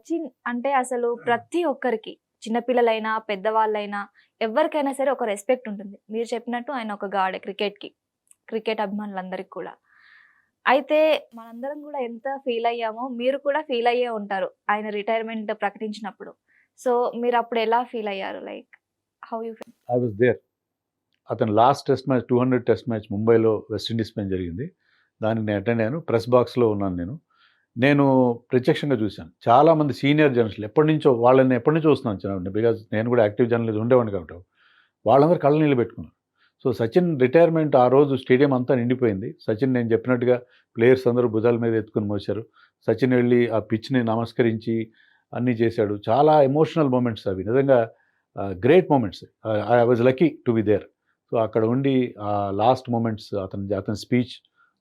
సచిన్ అంటే అసలు ప్రతి ఒక్కరికి చిన్నపిల్లలైనా పెద్దవాళ్ళైనా ఎవరికైనా సరే ఒక రెస్పెక్ట్ ఉంటుంది. మీరు చెప్పినట్టు ఆయన ఒక గాడ్ క్రికెట్కి క్రికెట్ అభిమానులందరికీ కూడా. అయితే మనందరం కూడా ఎంత ఫీల్ అయ్యామో మీరు కూడా ఫీల్ అయ్యే ఉంటారు ఆయన రిటైర్మెంట్ ప్రకటించినప్పుడు. సో మీరు అప్పుడు ఎలా ఫీల్ అయ్యారు? Like how you I was there అతను last test match two hundred test match ముంబైలో వెస్టిండీస్ పైన జరిగింది. దానికి నేను అటెండ్ అయ్యాను. ప్రెస్ బాక్స్లో ఉన్నాను నేను. నేను ప్రత్యక్షంగా చూశాను. చాలామంది సీనియర్ జర్నలిస్టులు ఎప్పటి నుంచో వాళ్ళని ఎప్పటి నుంచో చూస్తున్నాను చిన్న బికాజ్ నేను కూడా యాక్టివ్ జర్నలిస్ట్ ఉండేవాడిని కాబట్టి. వాళ్ళందరూ కళ్ళ నీళ్ళు పెట్టుకున్నారు. సో సచిన్ రిటైర్మెంట్ ఆ రోజు స్టేడియం అంతా నిండిపోయింది. సచిన్ నేను చెప్పినట్టుగా ప్లేయర్స్ అందరూ భుజాల మీద ఎత్తుకుని మోసారు సచిన్ వెళ్ళి ఆ పిచ్ని నమస్కరించి అన్నీ చేశాడు. చాలా ఎమోషనల్ మూమెంట్స్ అవి. నిజంగా great moments. I was lucky to be there. So అక్కడ ఉండి ఆ లాస్ట్ మూమెంట్స్ అతని అతని స్పీచ్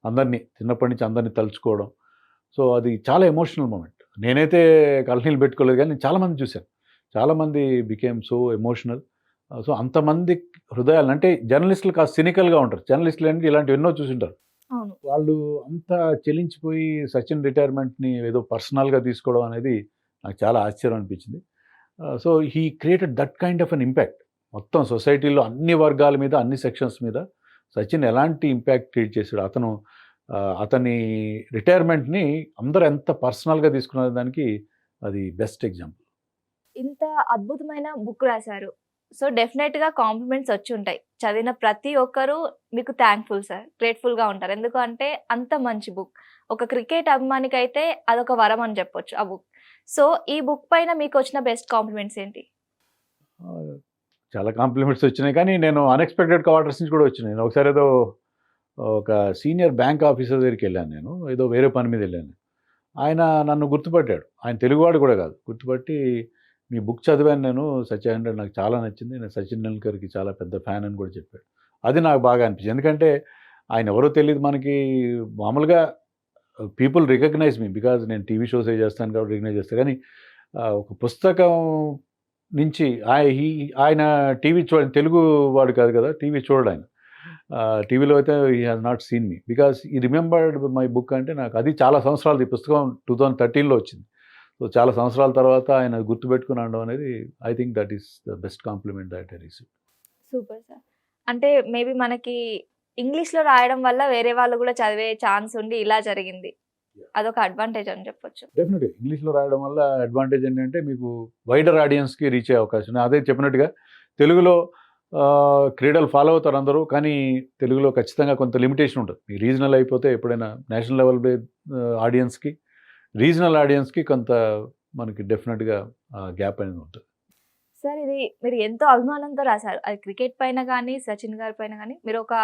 అందరినీ చిన్నప్పటి నుంచి అందరినీ తలుచుకోవడం సో అది చాలా ఎమోషనల్ మూమెంట్ నేనైతే కళ్ళనీళ్ళు పెట్టుకోలేదు కానీ నేను చాలామంది చూశాను. చాలామంది బికేమ్ సో ఎమోషనల్ సో అంతమంది హృదయాలు అంటే జర్నలిస్టులు కాస్త సినికల్గా ఉంటారు. జర్నలిస్టులు అంటే ఇలాంటివి ఎన్నో చూసింటారు. వాళ్ళు అంత చెలించిపోయి సచిన్ రిటైర్మెంట్ని ఏదో పర్సనల్గా తీసుకోవడం అనేది నాకు చాలా ఆశ్చర్యం అనిపించింది. So he created that kind of an impact మొత్తం సొసైటీలో అన్ని వర్గాల మీద అన్ని సెక్షన్స్ మీద సచిన్ ఎలాంటి ఇంపాక్ట్ క్రియేట్ చేశాడు? అతను అతని రిటైర్మెంట్ని అందరూ ఎంత పర్సనల్గా తీసుకున్న దానికి అది బెస్ట్ ఎగ్జాంపుల్. ఇంత అద్భుతమైన బుక్ రాశారు. సో డెఫినెట్గా కాంప్లిమెంట్స్ వచ్చి ఉంటాయి. చదివిన ప్రతి ఒక్కరూ మీకు థ్యాంక్ఫుల్ సార్. గ్రేట్ఫుల్గా ఉంటారు. ఎందుకంటే అంత మంచి బుక్. ఒక క్రికెట్ అభిమానికి అయితే అదొక వరం అని చెప్పొచ్చు ఆ బుక్. సో ఈ బుక్ పైన మీకు వచ్చిన బెస్ట్ కాంప్లిమెంట్స్ ఏంటి? చాలా కాంప్లిమెంట్స్ వచ్చినాయి కానీ నేను అన్ఎక్స్పెక్టెడ్ క్వార్టర్స్ నుంచి కూడా వచ్చినాయి. ఒకసారి ఏదో ఒక సీనియర్ బ్యాంక్ ఆఫీసర్ దగ్గరికి వెళ్ళాను నేను. ఏదో వేరే పని మీద వెళ్ళాను. ఆయన నన్ను గుర్తుపట్టాడు. ఆయన తెలుగువాడు కూడా కాదు. గుర్తుపట్టి మీ బుక్ చదివాను నేను సచిన్ హండ్రెడ్ నాకు చాలా నచ్చింది. నేను సచిన్ టెండూల్కర్కి చాలా పెద్ద ఫ్యాన్ అని కూడా చెప్పాడు. అది నాకు బాగా అనిపించింది. ఎందుకంటే ఆయన ఎవరో తెలియదు మనకి. మామూలుగా పీపుల్ రికగ్నైజ్ మీ. బికాజ్ నేను టీవీ షోస్ చేస్తాను కాబట్టి రికగ్నైజ్ చేస్తాను కానీ ఒక పుస్తకం నుంచి ఆయన ఆయన టీవీ చూడ తెలుగు వాడు కాదు కదా టీవీ చూడడు ఆయన. టీవీలో అయితే he has not seen me because he remembered my book అంటే నాకు అది చాలా సంవత్సరాలు ఈ పుస్తకం టూ థౌజండ్ థర్టీన్లో వచ్చింది. సో చాలా సంవత్సరాల తర్వాత ఆయన గుర్తుపెట్టుకుని అనడం అనేది I think that is the best compliment that I receive super sir అంటే మేబీ మనకి ఇంగ్లీష్లో రాయడం వల్ల వేరే వాళ్ళు కూడా చదివే ఛాన్స్ ఉండి ఇలా జరిగింది. అదొక అడ్వాంటేజ్ అని చెప్పొచ్చు. డెఫినెట్గా ఇంగ్లీష్లో రాయడం వల్ల అడ్వాంటేజ్ ఏంటంటే మీకు వైడర్ ఆడియన్స్కి రీచ్ అయ్యే అవకాశం అదే చెప్పినట్టుగా తెలుగులో క్రీడలు ఫాలో అవుతారు అందరూ కానీ తెలుగులో ఖచ్చితంగా కొంత లిమిటేషన్ ఉంటుంది. మీ రీజనల్ అయిపోతే ఎప్పుడైనా నేషనల్ లెవెల్ ఆడియన్స్కి రీజనల్ ఆడియన్స్కి కొంత మనకి డెఫినెట్గా గ్యాప్ అనేది ఉంటుంది. సార్ ఇది మీరు ఎంతో అభిమానంతో రాశారు. అది క్రికెట్ పైన కానీ సచిన్ గారి పైన కానీ మీరు ఒక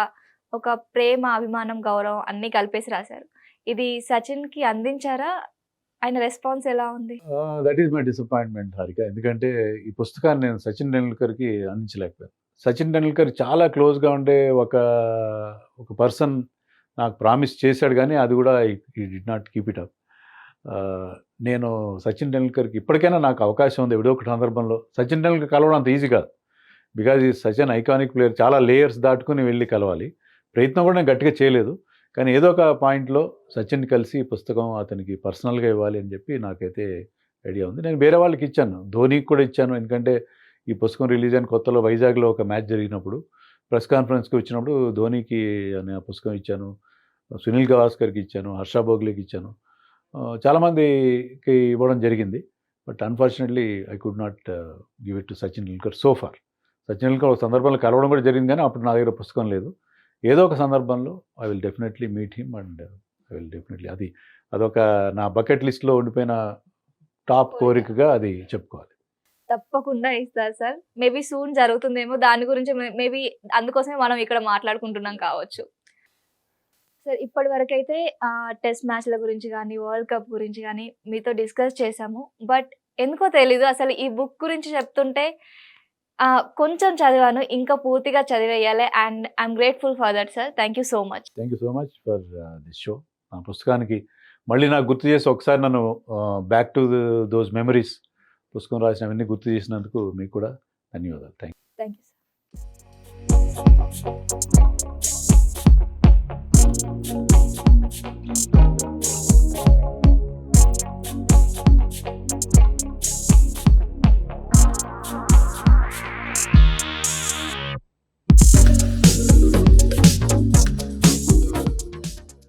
ఒక ప్రేమ అభిమానం గౌరవం అన్ని కలిపేసి రాశారు. ఇది సచిన్కి అందించారా? ఆయన రెస్పాన్స్ ఎలా ఉంది? That is my disappointment Harika. ఎందుకంటే ఈ పుస్తకాన్ని నేను సచిన్ టెండూల్కర్కి అందించలేకపోయాను. సచిన్ టెండూల్కర్ చాలా క్లోజ్గా ఉండే ఒక ఒక పర్సన్ నాకు ప్రామిస్ చేశాడు కానీ అది కూడా he did not keep it up. నేను సచిన్ టెండూల్కర్కి ఇప్పటికైనా నాకు అవకాశం ఉంది ఏదో ఒకటి సందర్భంలో. సచిన్ టెండూల్కర్ కలవడం అంత ఈజీ కాదు. Because he Sachin iconic player చాలా లేయర్స్ దాటుకుని వెళ్ళి కలవాలి. ప్రయత్నం కూడా నేను గట్టిగా చేయలేదు. కానీ ఏదో ఒక పాయింట్లో సచిన్ కలిసి పుస్తకం అతనికి పర్సనల్గా ఇవ్వాలి అని చెప్పి నాకైతే ఐడియా ఉంది. నేను వేరే వాళ్ళకి ఇచ్చాను. ధోనికి కూడా ఇచ్చాను. ఎందుకంటే ఈ పుస్తకం రిలీజ్ అయిన కొత్తలో వైజాగ్లో ఒక మ్యాచ్ జరిగినప్పుడు ప్రెస్ కాన్ఫరెన్స్కి వచ్చినప్పుడు ధోనికి అనే ఆ పుస్తకం ఇచ్చాను సునీల్ గవాస్కర్కి ఇచ్చాను హర్ష భోగ్లేకి ఇచ్చాను. చాలామందికి ఇవ్వడం జరిగింది. But unfortunately I could not give it to Sachin Tendulkar so far. Sachin Tendulkar ఒక సందర్భంలో కలవడం కూడా జరిగింది కానీ అప్పుడు నా దగ్గర పుస్తకం లేదు. ఏదో ఒక సందర్భంలో I will definitely meet him and I will definitely అది అదొక నా బకెట్ లిస్ట్లో ఉండిపోయిన టాప్ కోరికగా అది చెప్పుకోవాలి. తప్పకుండా ఇస్తారు సార్. మేబీ సూన్ జరుగుతుందేమో దాని గురించి మేబీ అందుకోసమే మనం ఇక్కడ మాట్లాడుకుంటున్నాం కావచ్చు. సార్ ఇప్పటి వరకు అయితే టెస్ట్ మ్యాచ్ల గురించి కానీ వరల్డ్ కప్ గురించి కానీ మీతో డిస్కస్ చేశాము. బట్ ఎందుకో తెలీదు అసలు ఈ బుక్ గురించి చెప్తుంటే కొంచెం చదివాను ఇంకా పూర్తిగా చదివేయాలి. And I'm grateful for that sir. Thank you so much. Thank you so much for this show. నా పుస్తకానికి మళ్ళీ నాకు గుర్తు చేసి ఒకసారి నన్ను బ్యాక్ టు దోస్ మెమరీస్ పుస్తకం రాసినవన్నీ గుర్తు చేసినందుకు మీకు కూడా ధన్యవాదాలు. Thank you thank you